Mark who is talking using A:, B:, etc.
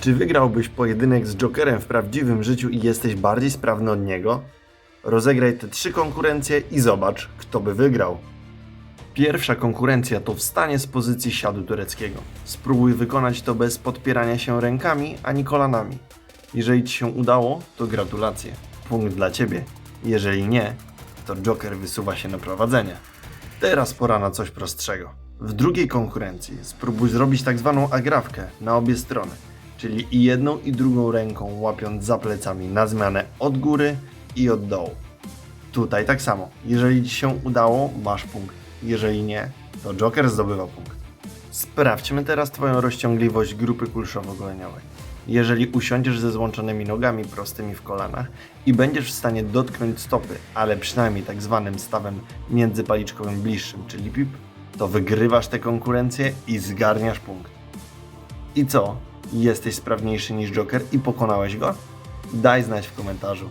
A: Czy wygrałbyś pojedynek z Jokerem w prawdziwym życiu i jesteś bardziej sprawny od niego? Rozegraj te trzy konkurencje i zobacz, kto by wygrał. Pierwsza konkurencja to wstanie z pozycji siadu tureckiego. Spróbuj wykonać to bez podpierania się rękami ani kolanami. Jeżeli Ci się udało, to gratulacje. Punkt dla Ciebie. Jeżeli nie, to Joker wysuwa się na prowadzenie. Teraz pora na coś prostszego. W drugiej konkurencji spróbuj zrobić tak zwaną agrawkę na obie strony, czyli i jedną i drugą ręką łapiąc za plecami na zmianę od góry i od dołu. Tutaj tak samo. Jeżeli Ci się udało, masz punkt. Jeżeli nie, to Joker zdobywa punkt. Sprawdźmy teraz Twoją rozciągliwość grupy kulszowo-goleniowej. Jeżeli usiądziesz ze złączonymi nogami prostymi w kolanach i będziesz w stanie dotknąć stopy, ale przynajmniej tak zwanym stawem międzypaliczkowym bliższym, czyli pip, to wygrywasz tę konkurencję i zgarniasz punkt. I co? Jesteś sprawniejszy niż Joker i pokonałeś go? Daj znać w komentarzu.